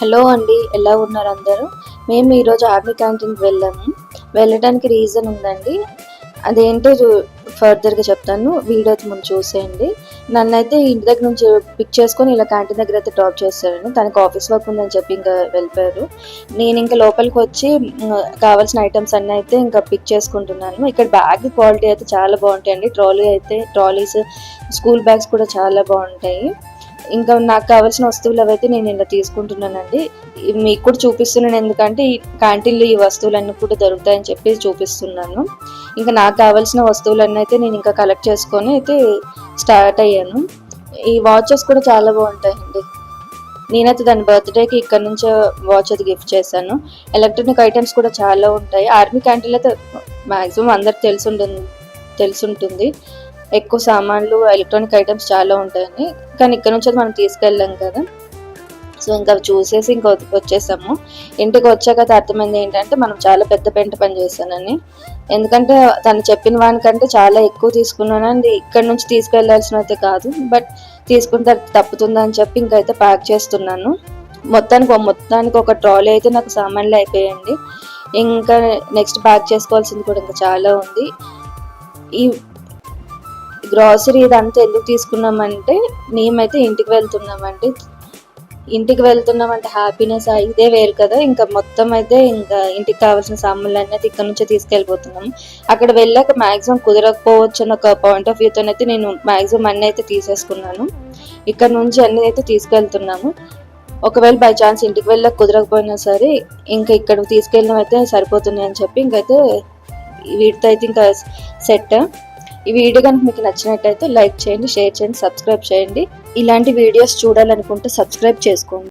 Hello అండి ఎలా ఉన్నారు అందరూ? మేము ఈరోజు ఆర్మీ క్యాంటీన్కి వెళ్ళాము. వెళ్ళడానికి రీజన్ ఉందండి. అదేంటో ఫర్దర్గా చెప్తాను. వీడియో అయితే ముందు చూసేయండి. నన్ను అయితే ఇంటి దగ్గర నుంచి పిక్ చేసుకొని ఇలా క్యాంటీన్ దగ్గర అయితే డ్రాప్ చేశాను. తనకు ఆఫీస్ వర్క్ ఉందని చెప్పి ఇంకా వెళ్ళిపోయారు. నేను ఇంకా లోపలికి వచ్చి కావాల్సిన ఐటమ్స్ అన్నీ అయితే ఇంకా పిక్ చేసుకుంటున్నాను. ఇక్కడ బ్యాగ్ క్వాలిటీ అయితే చాలా బాగుంటాయండి. ట్రాలీ అయితే ట్రాలీస్ స్కూల్ బ్యాగ్స్ కూడా చాలా బాగుంటాయి. ఇంకా నాకు కావాల్సిన వస్తువులు అవైతే నేను ఇలా తీసుకుంటున్నానండి. మీకు కూడా చూపిస్తున్నాను ఎందుకంటే ఈ క్యాంటీన్లో ఈ వస్తువులన్నీ కూడా దొరుకుతాయని చెప్పి చూపిస్తున్నాను. ఇంకా నాకు కావాల్సిన వస్తువులన్నీ అయితే నేను ఇంకా కలెక్ట్ చేసుకొని అయితే స్టార్ట్ అయ్యాను. ఈ వాచెస్ కూడా చాలా బాగుంటాయండి. నేనైతే దాని బర్త్డేకి ఇక్కడ నుంచే వాచ్ అది గిఫ్ట్ చేశాను. ఎలక్ట్రానిక్ ఐటమ్స్ కూడా చాలా ఉంటాయి. ఆర్మీ క్యాంటీన్లో అయితే మ్యాక్సిమం అందరికి తెలిసి ఉంటుంది తెలిసి ఉంటుంది. ఎక్కువ సామాన్లు ఎలక్ట్రానిక్ ఐటమ్స్ చాలా ఉంటాయని. కానీ ఇక్కడ నుంచి అయితే మనం తీసుకెళ్ళాం కదా. సో ఇంకా అవి చూసేసి ఇంకా వచ్చేసాము. ఇంటికి వచ్చాక అర్థమైంది ఏంటంటే మనం చాలా పెద్ద పెంట పని చేశానని. ఎందుకంటే తను చెప్పిన వానికంటే చాలా ఎక్కువ తీసుకున్నానండి. ఇక్కడ నుంచి తీసుకెళ్ళాల్సిన అయితే కాదు. బట్ తీసుకుంటే తప్పుతుందని చెప్పి ఇంకైతే ప్యాక్ చేస్తున్నాను. మొత్తానికి మొత్తానికి ఒక ట్రాలీ అయితే నాకు సామాన్లు అయిపోయాయండి. ఇంకా నెక్స్ట్ ప్యాక్ చేసుకోవాల్సింది కూడా ఇంకా చాలా ఉంది. ఈ గ్రాసరీ ఇదంతా ఎందుకు తీసుకున్నామంటే మేమైతే ఇంటికి వెళ్తున్నామండి. ఇంటికి వెళ్తున్నామంటే హ్యాపీనెస్ ఇదే వేరు కదా. ఇంకా మొత్తం అయితే ఇంకా ఇంటికి కావాల్సిన సామాన్లు అనేది ఇక్కడ నుంచే తీసుకెళ్ళిపోతున్నాం. అక్కడ వెళ్ళాక మ్యాక్సిమం కుదరకపోవచ్చు అన్న ఒక పాయింట్ ఆఫ్ వ్యూతో అయితే నేను మ్యాక్సిమం అన్నీ అయితే తీసేసుకున్నాను. ఇక్కడ నుంచి అన్నీ అయితే తీసుకెళ్తున్నాము. ఒకవేళ బై ఛాన్స్ ఇంటికి వెళ్ళక కుదరకపోయినా సరే ఇంకా ఇక్కడ తీసుకెళ్ళడం అయితే సరిపోతుంది అని చెప్పి ఇంకైతే వీటితో అయితే ఇంకా సెట్ ఈ వీడియో కనుక మీకు నచ్చినట్టయితే లైక్ చేయండి షేర్ చేయండి సబ్స్క్రైబ్ చేయండి. ఇలాంటి వీడియోస్ చూడాలనుకుంటే సబ్స్క్రైబ్ చేసుకోండి.